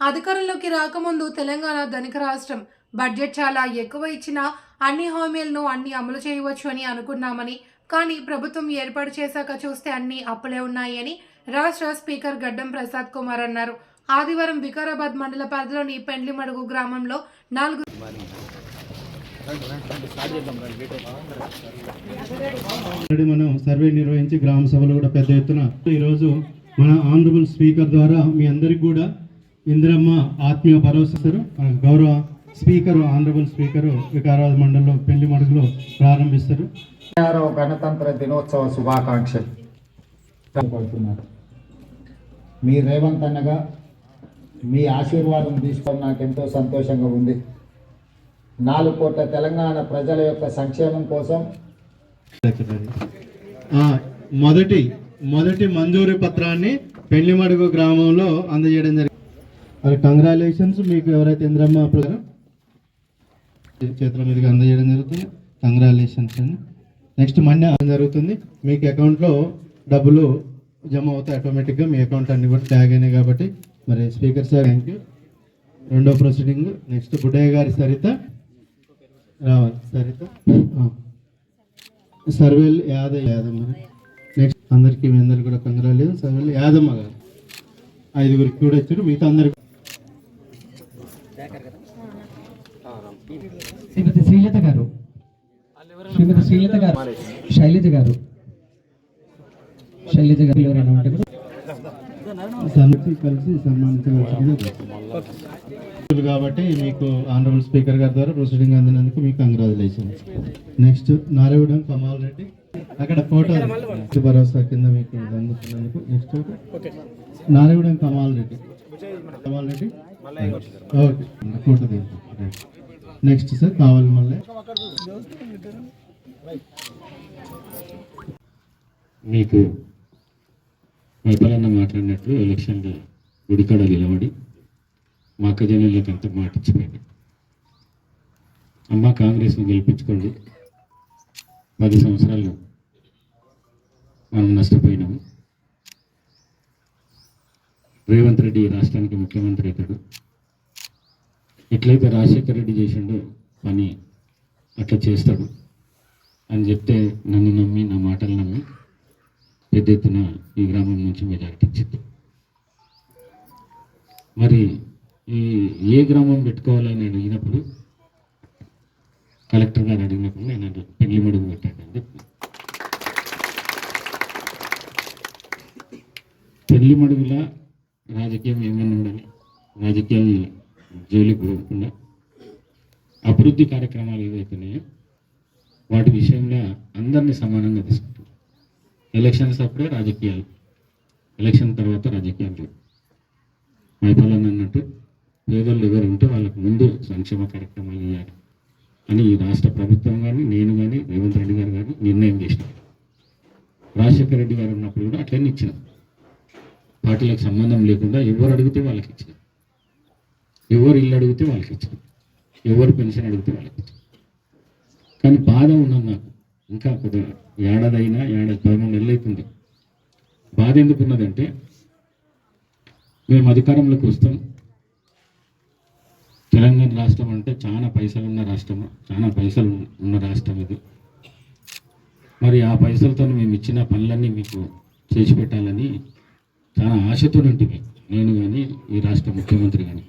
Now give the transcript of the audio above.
అధికారంలోకి రాకముందు తెలంగాణ ధనిక రాష్ట్రం బడ్జెట్ చాలా ఎక్కువ ఇచ్చినా అన్ని హామీలను అన్ని అమలు చేయవచ్చు అని అనుకున్నామని కానీ ప్రభుత్వం ఏర్పాటు చేశాక చూస్తే అన్ని అప్పులే ఉన్నాయి అని రాష్ట్ర స్పీకర్ గడ్డం ప్రసాద్ కుమార్ అన్నారు. ఆదివారం వికారాబాద్ మండల పరిధిలోని పెండ్లిమడుగు గ్రామంలో నాలుగు మనం సర్వే నిర్వహించి గ్రామ సభలు కూడా పెద్ద ఎత్తున ఈరోజు మన ఆనరబుల్ స్పీకర్ ద్వారా మీ అందరికి కూడా ఇందిరమ్మ ఆత్మీయ భరోసా ఇస్తారు. మన గౌరవ స్పీకర్ ఆనరబుల్ స్పీకర్ వికారాబాద్ మండలంలో పెళ్ళి మడుగులో ప్రారంభిస్తారు. గణతంత్ర దినోత్సవ శుభాకాంక్షలు. పడుతున్నారు మీ రేవంత్ అన్నగా మీ ఆశీర్వాదం తీసుకొని నాకు ఎంతో సంతోషంగా ఉంది. నాలుగు కోట్ల తెలంగాణ ప్రజల యొక్క సంక్షేమం కోసం మొదటి మొదటి మంజూరు పత్రాన్ని పెళ్ళిమడుగు గ్రామంలో అందజేయడం జరిగింది. మరి కంగ్రాచులేషన్స్ మీకు ఎవరైతే ఇంద్రమ్మ అప్పుడు చేతుల మీదుగా అందజేయడం జరుగుతుంది. కంగ్రాచులేషన్స్ అండి. నెక్స్ట్ మనీ జరుగుతుంది? మీకు అకౌంట్లో డబ్బులు జమ అవుతాయి ఆటోమేటిక్గా మీ అకౌంట్ అన్ని కూడా ట్యాగ్ అయినాయి కాబట్టి మరి స్పీకర్ సార్ థ్యాంక్ యూ రెండో ప్రొసీడింగ్ నెక్స్ట్ బుడ్డయ్య గారి సరిత రావాలి. సరిత? సర్వేల్ యాదవ్ యాదమ్మ నెక్స్ట్ అందరికీ మీ అందరికి కూడా కంగ్రాలేదు సర్వేల్ యాదమ్మ గారు. ఐదుగురికి కూడా ఇచ్చారు. మిగతా అందరికి శ్రీమతి శ్రీలత గారు. శ్రీమతి శ్రీలత గారు. శైలజ గారు. శైలజ గారు ఎవరైనా ఉంటే కూడా కలిసి సన్మానించవలసింది కాబట్టి మీకు ఆనరబుల్ స్పీకర్ గారి ద్వారా ప్రొసీడింగ్ అందినందుకు మీకు కంగ్రాచులేషన్స్. నెక్స్ట్ నారాయణ కమాల్ రెడ్డి. అక్కడ ఫోటో భరోసా కింద మీకు అందుతున్నందుకు. Next Narayana Kamal Reddy. Kamal Reddy. Next sir కావాలి మళ్ళీ. మీకు వైఫలన్న మాట్లాడినట్లు ఎలక్షన్లో గుడికాడ నిలబడి మా అక్క జనాలకు అంత మాట ఇచ్చిపోయింది. అమ్మ కాంగ్రెస్ని గెలిపించుకోండి. పది సంవత్సరాలు మనం నష్టపోయినాము. రేవంత్ రెడ్డి రాష్ట్రానికి ముఖ్యమంత్రి అవుతాడు. ఎట్లయితే రాజశేఖర్ రెడ్డి చేసిండో పని అట్లా చేస్తాడు అని చెప్తే నన్ను నమ్మి నా మాటలు నమ్మి పెద్ద ఎత్తున ఈ గ్రామం నుంచి మెజారిటీ ఇచ్చింది. మరి ఈ ఏ గ్రామం పెట్టుకోవాలని అడిగినప్పుడు కలెక్టర్ గారు అడిగినప్పుడు నేను పెళ్ళి మడుగు పెట్టాను చెప్పి పెళ్ళి మడుగులా రాజకీయం ఏమైనా ఉండాలి రాజకీయం జోలికి పోకుండా అభివృద్ధి కార్యక్రమాలు ఏవైతున్నాయో వాటి విషయంలో అందరినీ సమానంగా తీసుకుంటాం ఎలక్షన్స్ అప్పుడే రాజకీయాలు ఎలక్షన్ తర్వాత రాజకీయాలు లేవు మైపాలన్ అన్నట్టు పేదలు ఎవరు ఉంటే వాళ్ళకు ముందు సంక్షేమ కార్యక్రమాలు ఇవ్వాలి అని ఈ రాష్ట్ర ప్రభుత్వం కానీ నేను కానీ రేవంత్ రెడ్డి గారు కానీ నిర్ణయం చేసినాం రాజశేఖర రెడ్డి గారు ఉన్నప్పుడు కూడా అట్లనే ఇచ్చినాం పార్టీలకు సంబంధం లేకుండా ఎవరు అడిగితే వాళ్ళకి ఇచ్చారు ఎవరు ఇల్లు అడిగితే వాళ్ళకి ఇచ్చారు ఎవరు పెన్షన్ అడిగితే వాళ్ళకి ఇచ్చారు కానీ బాధ ఉన్నది నాకు. ఇంకా కొద్దిగా ఏడాది అయినా ఏడాది పదమూడు నెలలు అవుతుంది. బాధ ఎందుకు ఉన్నదంటే మేము అధికారంలోకి వస్తాం. తెలంగాణ రాష్ట్రం అంటే చాలా పైసలు ఉన్న రాష్ట్రం. చాలా పైసలు ఉన్న రాష్ట్రం ఇది. మరి ఆ పైసలతో మేము ఇచ్చిన పనులన్నీ మీకు చేసి పెట్టాలని చాలా ఆశతో ఉంటుంది. నేను కానీ ఈ రాష్ట్ర ముఖ్యమంత్రి కానీ